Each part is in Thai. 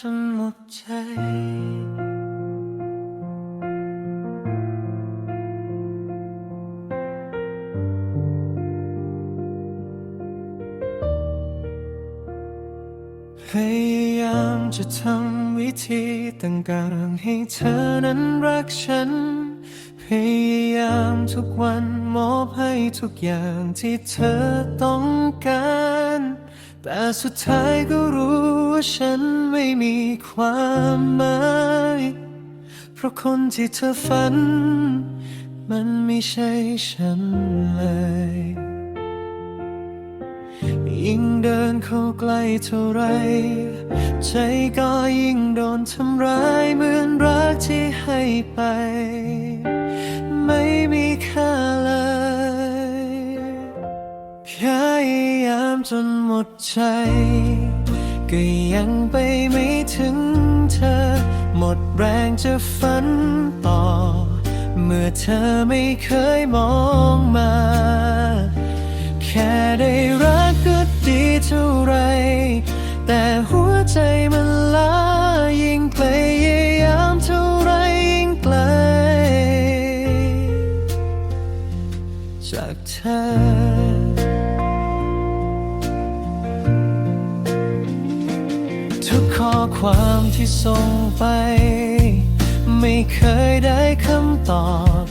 จนหมดใจ พยายามจะทำวิธีต่างๆให้เธอนั้นรักฉัน พยายามทุกวันมอบให้ทุกอย่างที่เธอต้องการ แต่สุดท้ายก็รู้ว่าฉันไม่มีความหมาย เพราะคนที่เธอฝัน มันไม่ใช่ฉันเลยยิ่งเดินเข้าใกล้เท่าไร ใจก็ยิ่งโดนทำร้ายเหมือนรักที่ให้ไป จนหมดใจ ก็ยังไปไม่ถึงเธอ หมดแรงจะฝันต่อ เมื่อเธอไม่เคยมองมา แค่ได้รักก็ดีเท่าไร แต่หัวใจมันล้ายิ่งพยายามเท่าไรยิ่งไกลจากเธอ ข้อความที่ส่งไป ไม่เคยได้คำตอบ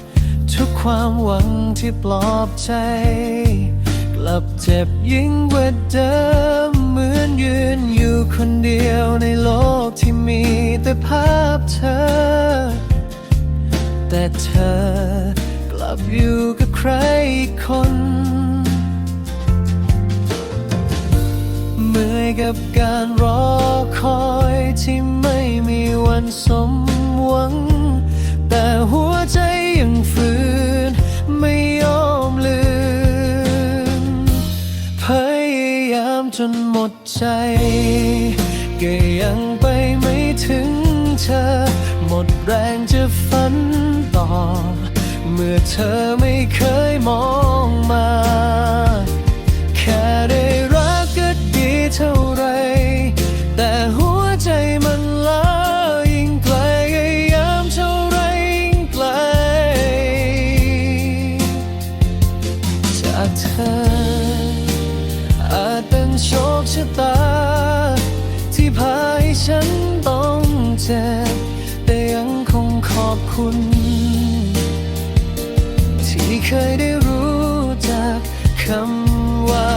ทุกความหวังที่ปลอบใจ กลับเจ็บยิ่งกว่าเดิม เหมือนยืนอยู่คนเดียวในโลกที่มีแต่ภาพเธอ แต่เธอกลับอยู่กับใครอีกคน อยกับการรอคอยที่ไม่มีวันสมหวัง แต่หัวใจยังฝืนไม่ยอมลืม พยายามจนหมดใจ ก็ยังไปไม่ถึงเธอ หมดแรงจะฝันต่อ เมื่อเธอไม่เคยมองมา จากเธอ อาจเป็นโชคชะตา ที่พาให้ฉันต้องเจ็บ แต่ยังคงขอบคุณ ที่เคยได้รู้จักคำว่า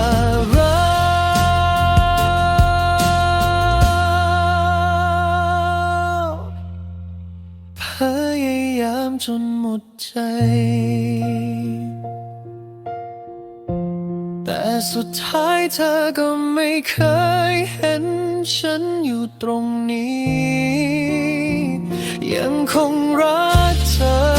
รักพยายามจนหมดใจ แต่สุดท้ายเธอก็ไม่เคยเห็นฉันอยู่ตรงนี้ ยังคงรักเธอ